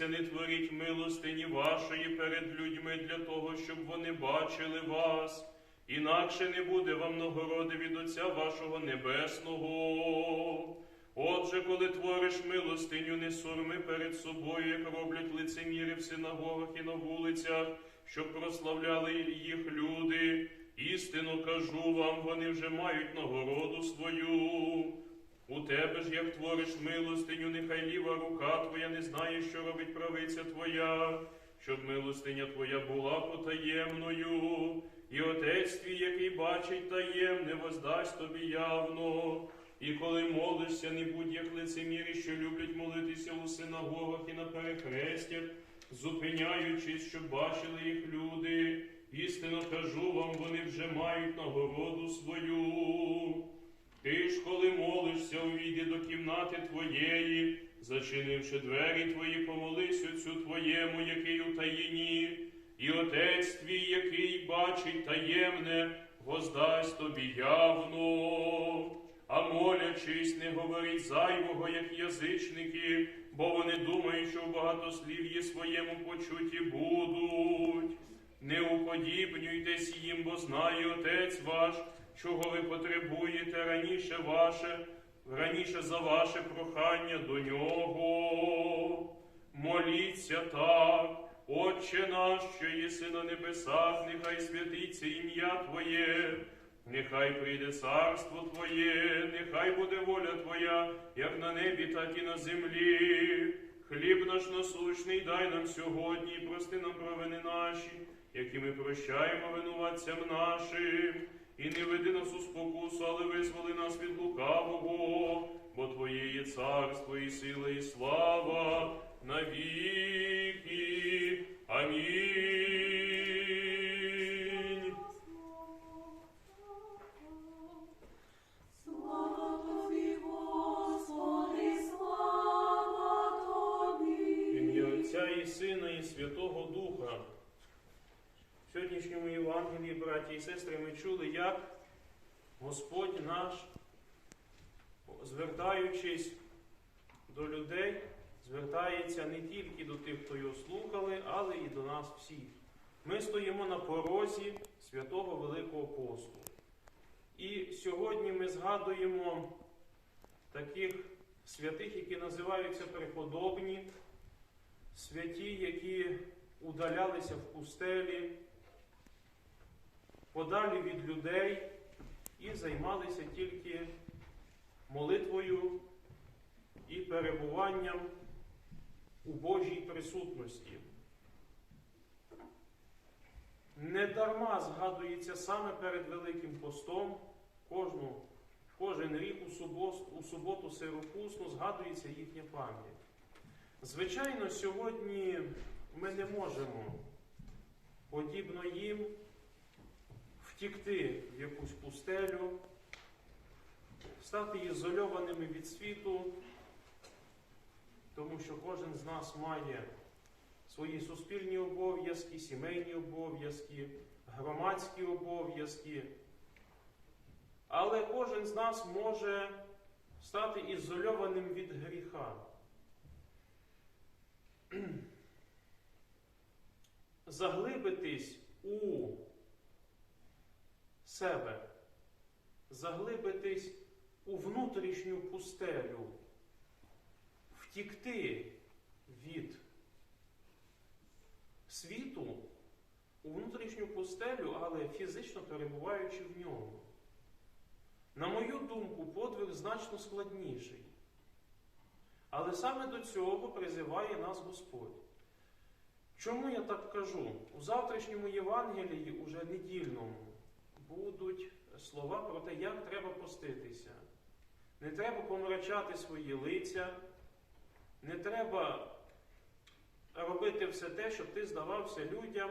Стережіться, не творіть милостині вашої перед людьми для того, щоб вони бачили вас. Інакше не буде вам нагороди від Отця вашого Небесного. Отже, коли твориш милостиню, не сурми перед собою, як роблять лицеміри в синагогах і на вулицях, щоб прославляли їх люди. Істину кажу вам, вони вже мають нагороду свою. У тебе ж, як твориш милостиню, нехай ліва рука твоя не знає, що робить правиця твоя, щоб милостиня твоя була потаємною, і отець твій, який бачить таємне, воздасть тобі явно. І коли молишся, не будь як лицемірі, що люблять молитися у синагогах і на перехрестях, зупиняючись, щоб бачили їх люди. Істинно кажу вам, вони вже мають нагороду свою. Ти ж, коли молишся, увійди до кімнати твоєї, зачинивши двері твої, помолись отцю твоєму, який у таїні, і отець твій, який бачить таємне, воздасть тобі явно. А молячись, не говоріть зайвого, як язичники, бо вони думають, що в багатослів'ї своєму почуті будуть. Не уподібнюйтесь їм, бо знає Отець ваш, чого ви потребуєте раніше ваше, раніше за ваше прохання до нього. Моліться так, Отче наш, що єси на небесах, нехай святиться ім'я Твоє, нехай прийде царство Твоє, нехай буде воля Твоя, як на небі, так і на землі. Хліб наш насущний дай нам сьогодні, прости нам провини наші, які ми прощаємо винуватцям нашим, і не веди нас у спокусу, але визволи нас від лукавого, бо Твоє є царство, і сила, і слава навіки. Амінь. Слава тобі, Господи, слава тобі. Ім'я Отця і Сина, і Святого Духа. Сьогоднішньому Євангелії, браті і сестри, ми чули, як Господь наш, звертаючись до людей, звертається не тільки до тих, хто його слухали, але і до нас всіх. Ми стоїмо на порозі святого Великого посту. І сьогодні ми згадуємо таких святих, які називаються преподобні, святі, які удалялися в пустелі, подалі від людей і займалися тільки молитвою і перебуванням у Божій присутності. Недарма згадується саме перед Великим постом кожну, кожен рік у суботу, у суботу сиропусну згадується їхня пам'ять. Звичайно, сьогодні ми не можемо, подібно їм, втікти в якусь пустелю, стати ізольованими від світу, тому що кожен з нас має свої суспільні обов'язки, сімейні обов'язки, громадські обов'язки. Але кожен з нас може стати ізольованим від гріха. Заглибитись у себе, заглибитись у внутрішню пустелю, втікти від світу у внутрішню пустелю, але фізично перебуваючи в ньому. На мою думку, подвиг значно складніший. Але саме до цього призиває нас Господь. Чому я так кажу? У завтрашньому Євангелії, уже недільному, будуть слова про те, як треба поститися. Не треба помрачати свої лиця, не треба робити все те, щоб ти здавався людям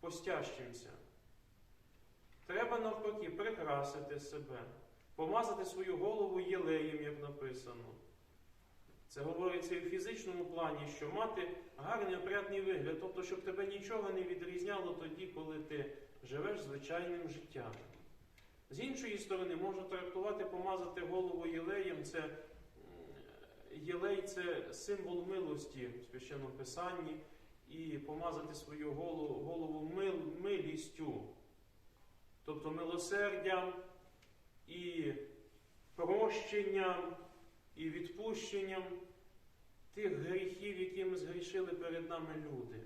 постящимся. Треба навпаки прикрасити себе, помазати свою голову єлеєм, як написано. Це говориться і в фізичному плані, що мати гарний опрятний вигляд, тобто, щоб тебе нічого не відрізняло тоді, коли ти живеш звичайним життям. З іншої сторони, можна трактувати, помазати голову єлеєм, це єлей це символ милості в священному писанні, і помазати свою голову, голову мил, милістю, тобто милосердям і прощенням, і відпущенням тих гріхів, якими згрішили перед нами люди.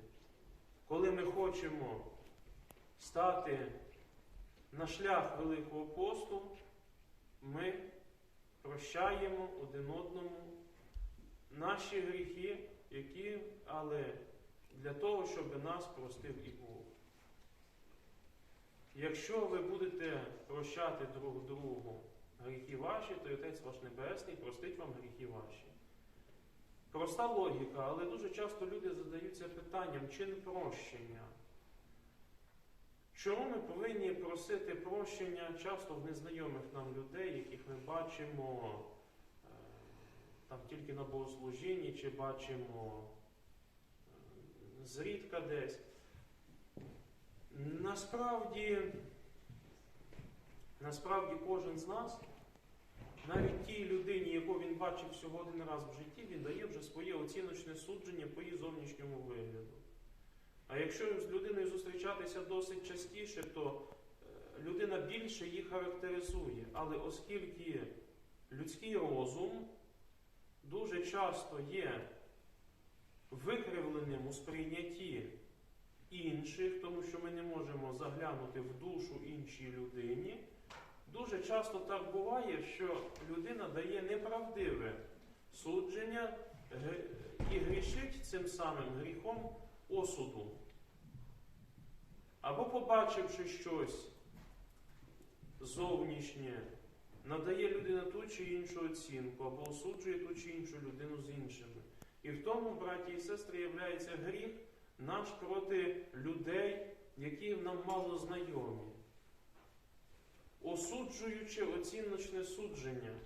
Коли ми хочемо стати на шлях Великого посту, ми прощаємо один одному наші гріхи, які, але для того, щоб нас простив і Бог. Якщо ви будете прощати друг другу гріхи ваші, то Отець ваш Небесний простить вам гріхи ваші. Проста логіка, але дуже часто люди задаються питанням, чи не прощення. Чому ми повинні просити прощення часто в незнайомих нам людей, яких ми бачимо е, там тільки на богослужінні, чи бачимо е, зрідка десь. Насправді, насправді кожен з нас, навіть тій людині, яку він бачив всього один раз в житті, він дає вже своє оціночне судження по її зовнішньому вигляду. А якщо з людиною зустрічатися досить частіше, то е, людина більше її характеризує. Але оскільки людський розум дуже часто є викривленим у сприйнятті інших, тому що ми не можемо заглянути в душу іншій людині, дуже часто так буває, що людина дає неправдиве судження і грішить цим самим гріхом осуду. Або побачивши щось зовнішнє, надає людина ту чи іншу оцінку, або осуджує ту чи іншу людину з іншими. І в тому, браті і сестри, являється гріх наш проти людей, які нам мало знайомі. Осуджуючи оціночне судження.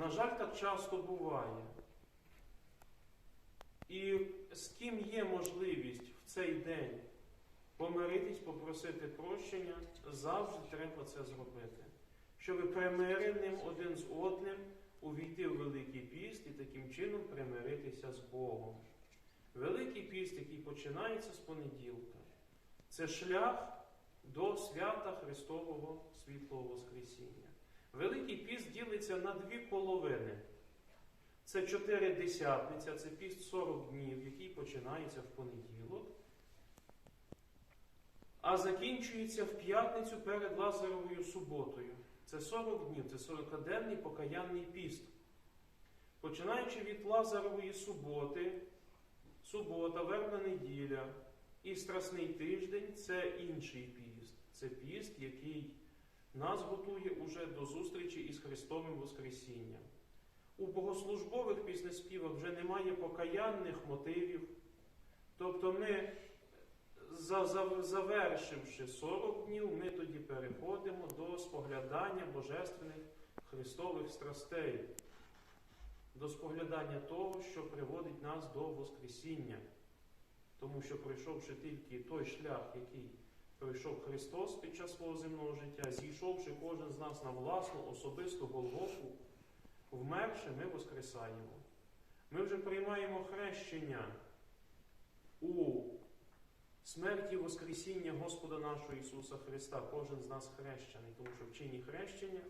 На жаль, так часто буває. І з ким є можливість в цей день помиритись, попросити прощення, завжди треба це зробити. Щоб примиреним один з одним увійти в Великий піст і таким чином примиритися з Богом. Великий піст, який починається з понеділка, це шлях до свята Христового світлого Воскресіння. Великий піст ділиться на дві половини. Це чотиридесятниця, це піст 40 днів, який починається в понеділок, а закінчується в п'ятницю перед Лазаровою суботою. Це 40 днів, це 40-денний покаянний піст. Починаючи від Лазарової суботи, субота, вербна неділя і Страсний тиждень це інший піст. Це піст, який нас готує уже до зустрічі із Христовим Воскресінням. У богослужбових піснеспівах вже немає покаянних мотивів. Тобто ми, за- за- завершивши 40 днів, ми тоді переходимо до споглядання божественних Христових страстей, до споглядання того, що приводить нас до Воскресіння. Тому що пройшовши тільки той шлях, який пройшов Христос під час свого земного життя, зійшовши кожен з нас на власну особисту Голгофу, вмерши, ми воскресаємо. Ми вже приймаємо хрещення у смерті Воскресіння Господа нашого Ісуса Христа. Кожен з нас хрещений, тому що в чині хрещення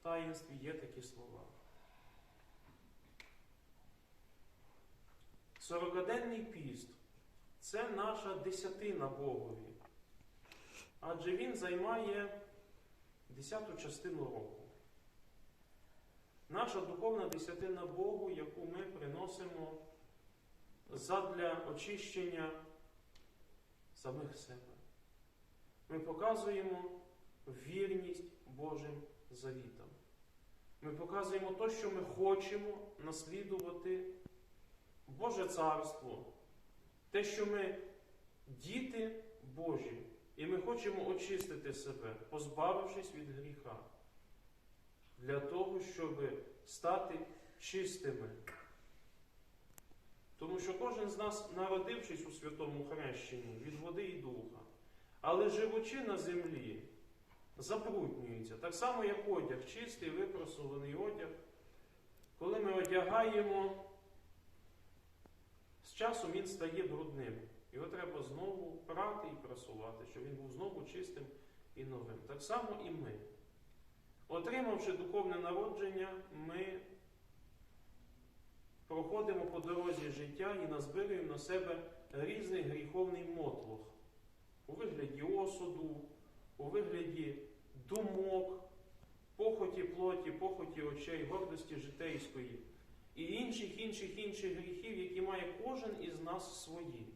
в таїнстві є такі слова. Сорокаденний піст це наша десятина Богові. Адже він займає десяту частину року. Наша духовна десятина Богу, яку ми приносимо задля очищення самих себе. Ми показуємо вірність Божим завітам. Ми показуємо те, що ми хочемо наслідувати Боже Царство, те, що ми діти Божі, і ми хочемо очистити себе, позбавившись від гріха, для того, щоб стати чистими. Тому що кожен з нас, народившись у святому хрещенні від води і духа, але живучи на землі, забруднюється. Так само, як одяг, чистий, випросуваний одяг, коли ми одягаємо, з часом він стає брудним. Його треба знову прати і прасувати, щоб він був знову чистим і новим. Так само і ми. Отримавши духовне народження, ми проходимо по дорозі життя і назбируємо на себе різний гріховний мотлох у вигляді осуду, у вигляді думок, похоті плоті, похоті очей, гордості житейської і інших, інших, інших гріхів, які має кожен із нас свої.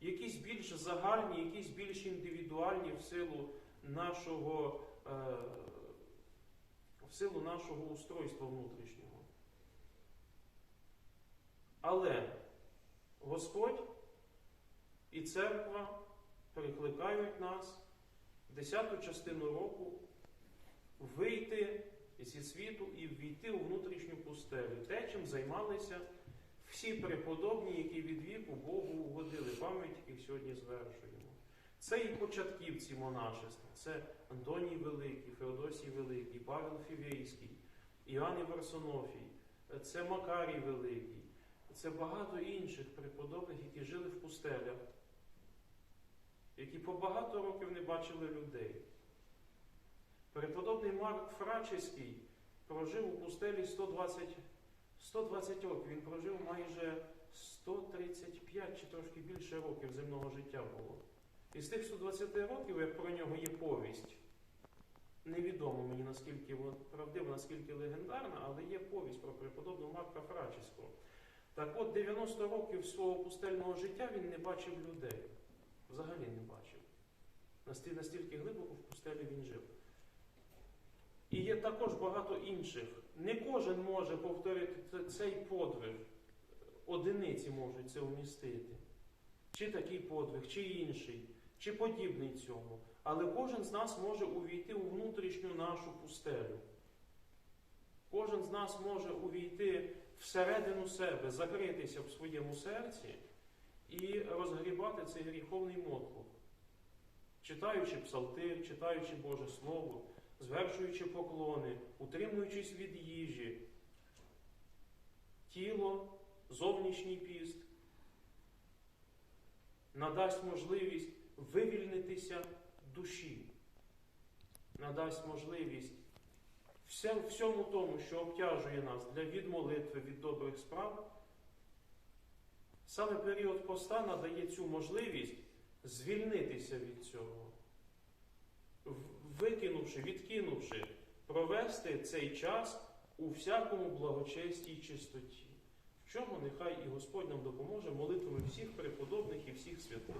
Якісь більш загальні, якісь більш індивідуальні в силу нашого, е, в силу нашого устройства внутрішнього. Але Господь і церква прикликають нас десяту частину року вийти зі світу і ввійти у внутрішню пустелю. Те, чим займалися всі преподобні, які від віку Богу угодили, пам'ять яких сьогодні звершуємо. Це і початківці монашества, це Антоній Великий, Феодосій Великий, Павел Фівейський, Іоанн Іварсонофій, це Макарій Великий, це багато інших преподобних, які жили в пустелях, які по багато років не бачили людей. Преподобний Марк Фрачеський прожив у пустелі 120, 120 років. Він прожив майже 135 чи трошки більше років земного життя було. І з тих 120 років, як про нього є повість, невідомо мені наскільки правдива, наскільки легендарна, але є повість про преподобного Марка Фрачеського. Так от 90 років свого пустельного життя він не бачив людей. Взагалі не бачив. Настільки глибоко в пустелі він жив. І є також багато інших. Не кожен може повторити цей подвиг. Одиниці можуть це вмістити. Чи такий подвиг, чи інший, чи подібний цьому. Але кожен з нас може увійти у внутрішню нашу пустелю. Кожен з нас може увійти всередину себе, закритися в своєму серці і розгрібати цей гріховний мотлох. Читаючи псалтир, читаючи Боже Слово, звершуючи поклони, утримуючись від їжі, тіло, зовнішній піст, надасть можливість вивільнитися душі, надасть можливість всьому тому, що обтяжує нас для від молитви, від добрих справ. Саме період поста надає цю можливість звільнитися від цього викинувши, відкинувши, провести цей час у всякому благочесті й чистоті. В чому нехай і Господь нам допоможе молитвами всіх преподобних і всіх святих.